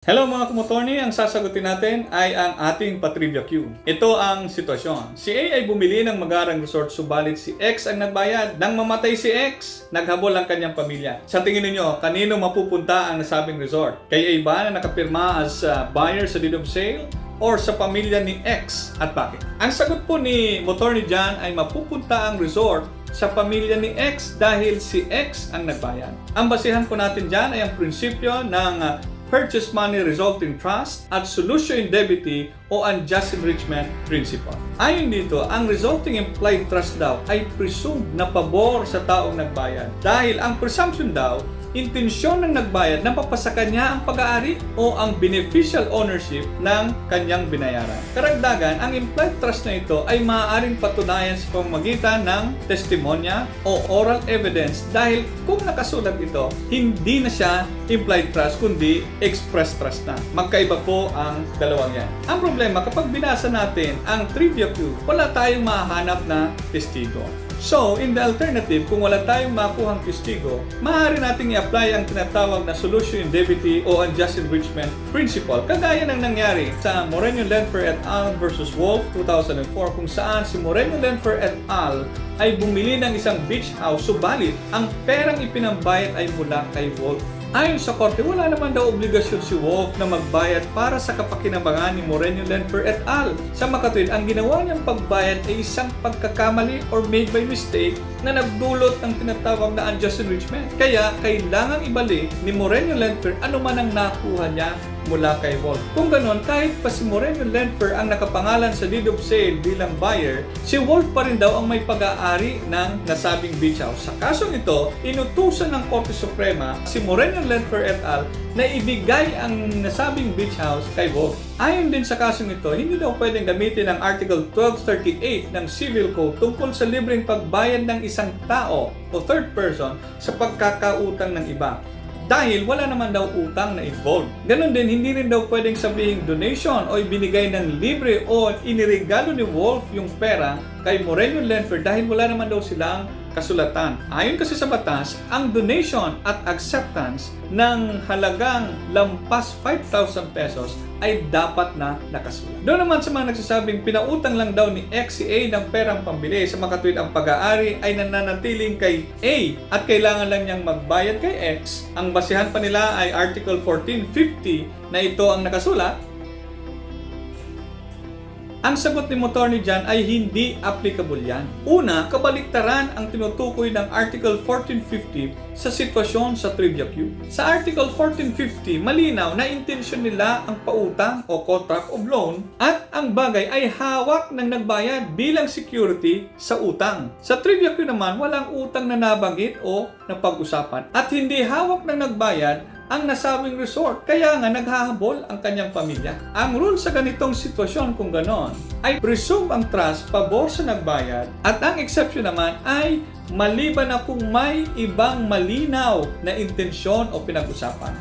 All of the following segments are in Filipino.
Hello mga kumotorni, ang sasagutin natin ay ang ating Patrivia Q. Ito ang sitwasyon. Si A ay bumili ng magarang resort subalit si X ang nagbayad. Nang mamatay si X, naghabol ang kanyang pamilya. Sa tingin ninyo, kanino mapupunta ang nasabing resort? Kay A ba na nakapirma as uh, buyer sa deed of sale? or sa pamilya ni X at bakit? Ang sagot po ni motor ni John ay mapupunta ang resort sa pamilya ni X dahil si X ang nagbayad. Ang basihan po natin dyan ay ang prinsipyo ng uh, purchase money resulting trust at solution indemnity o unjust enrichment principle. Ayon dito, ang resulting implied trust daw ay presumed na pabor sa taong nagbayad dahil ang presumption daw intensyon ng nagbayad na papasa kanya ang pag-aari o ang beneficial ownership ng kanyang binayaran. Karagdagan, ang implied trust na ito ay maaaring patunayan sa pamamagitan ng testimonya o oral evidence dahil kung nakasulat ito, hindi na siya implied trust kundi express trust na. Magkaiba po ang dalawang yan. Ang problema, kapag binasa natin ang trivia Q, wala tayong mahanap na testigo. So, in the alternative, kung wala tayong makuhang testigo, maaari nating i-apply ang tinatawag na solution indemnity o unjust enrichment principle, kagaya ng nangyari sa Moreno Lenfer et al. versus Wolf 2004 kung saan si Moreno Lenfer et al. ay bumili ng isang beach house subalit ang perang ipinambayad ay mula kay Wolf. Ayon sa korte, wala naman daw obligasyon si Wolf na magbayad para sa kapakinabangan ni Moreno Lenfer et al. Sa makatwid, ang ginawa niyang pagbayad ay isang pagkakamali or made by mistake na nagdulot ng tinatawag na unjust enrichment. Kaya, kailangang ibalik ni Moreno Lenfer ano man ang nakuha niya mula kay Wolf. Kung ganon, kahit pa si Moreno Lenfer ang nakapangalan sa deed of sale bilang buyer, si Wolf pa rin daw ang may pag-aari ng nasabing beach house. Sa kasong ito, inutusan ng Korte Suprema si Moreno Lenfer et al. na ibigay ang nasabing beach house kay Wolf. Ayon din sa kasong ito, hindi daw pwedeng gamitin ang Article 1238 ng Civil Code tungkol sa libreng pagbayad ng isang tao o third person sa pagkakautang ng iba dahil wala naman daw utang na involved. Ganon din, hindi rin daw pwedeng sabihin donation o ibinigay ng libre o iniregalo ni Wolf yung pera kay Moreno Lenfer dahil wala naman daw silang kasulatan. Ayon kasi sa batas, ang donation at acceptance ng halagang lampas 5,000 pesos ay dapat na nakasulat. Doon naman sa mga nagsasabing pinautang lang daw ni X si A ng perang pambili sa makatwid ang pag-aari ay nananatiling kay A at kailangan lang niyang magbayad kay X. Ang basihan pa nila ay Article 1450 na ito ang nakasulat ang sagot ni motor ni John ay hindi applicable yan. Una, kabaliktaran ang tinutukoy ng Article 1450 sa sitwasyon sa Trivia Q. Sa Article 1450, malinaw na intensyon nila ang pautang o contract of loan at ang bagay ay hawak ng nagbayad bilang security sa utang. Sa Trivia Q naman, walang utang na nabanggit o napag-usapan at hindi hawak ng nagbayad ang nasabing resort. Kaya nga naghahabol ang kanyang pamilya. Ang rule sa ganitong sitwasyon kung ganon ay presume ang trust pabor sa nagbayad at ang exception naman ay maliban na kung may ibang malinaw na intensyon o pinag-usapan.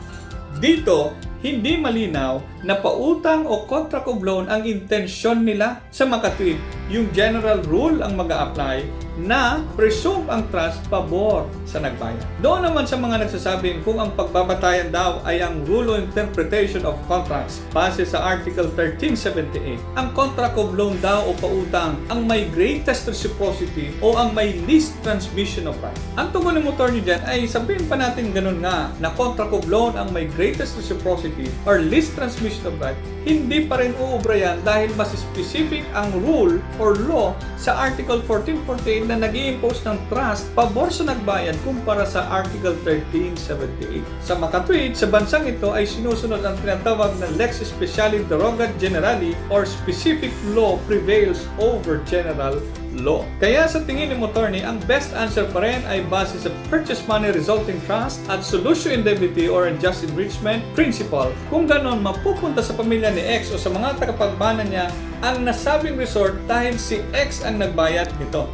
Dito, hindi malinaw na pautang o contract of loan ang intensyon nila sa makatwid. Yung general rule ang mag apply na presume ang trust pabor sa nagbayad. Doon naman sa mga nagsasabing kung ang pagbabatayan daw ay ang rule of interpretation of contracts base sa Article 1378. Ang contract of loan daw o pautang ang may greatest reciprocity o ang may least transmission of right. Ang tugon ng motor niyo dyan ay sabihin pa natin ganun nga na contract of loan ang may greatest reciprocity or least transmission of right, hindi pa rin uubra yan dahil mas specific ang rule or law sa Article 1448 na nag impose ng trust pabor sa nagbayad kumpara sa Article 1378. Sa makatwid, sa bansang ito ay sinusunod ang tinatawag na Lex Specialis Derogat Generali or specific law prevails over general law. Kaya sa tingin ni Motorni, ang best answer pa rin ay base sa purchase money resulting trust at solution indemnity or unjust enrichment principle. Kung ganon, mapupunta sa pamilya ni X o sa mga tagapagmana niya ang nasabing resort dahil si X ang nagbayad nito.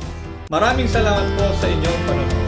Maraming salamat po sa inyong panonood.